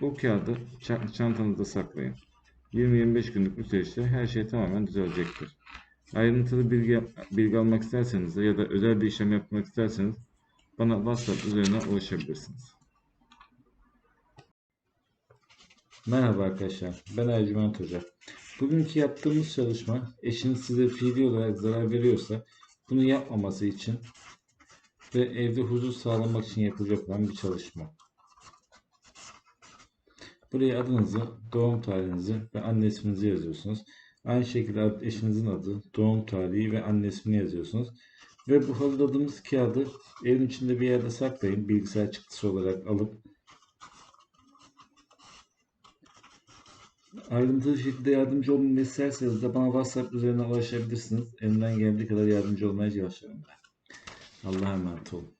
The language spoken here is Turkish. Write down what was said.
bu kağıdı ça- çantanızda saklayın. 20-25 günlük bir süreçte her şey tamamen düzelecektir. Ayrıntılı bilgi, bilgi almak isterseniz ya da özel bir işlem yapmak isterseniz bana WhatsApp üzerinden ulaşabilirsiniz. Merhaba arkadaşlar, ben Ercüment Hoca. Bugünkü yaptığımız çalışma eşiniz size fiili olarak zarar veriyorsa bunu yapmaması için ve evde huzur sağlamak için yapılacak olan bir çalışma. Buraya adınızı, doğum tarihinizi ve anne isminizi yazıyorsunuz. Aynı şekilde eşinizin adı, doğum tarihi ve anne ismini yazıyorsunuz. Ve bu hazırladığımız kağıdı evin içinde bir yerde saklayın. Bilgisayar çıktısı olarak alıp ayrıntılı şekilde yardımcı olmamı isterseniz de bana WhatsApp üzerinden ulaşabilirsiniz. Elimden geldiği kadar yardımcı olmaya çalışıyorum ben. Allah'a emanet olun.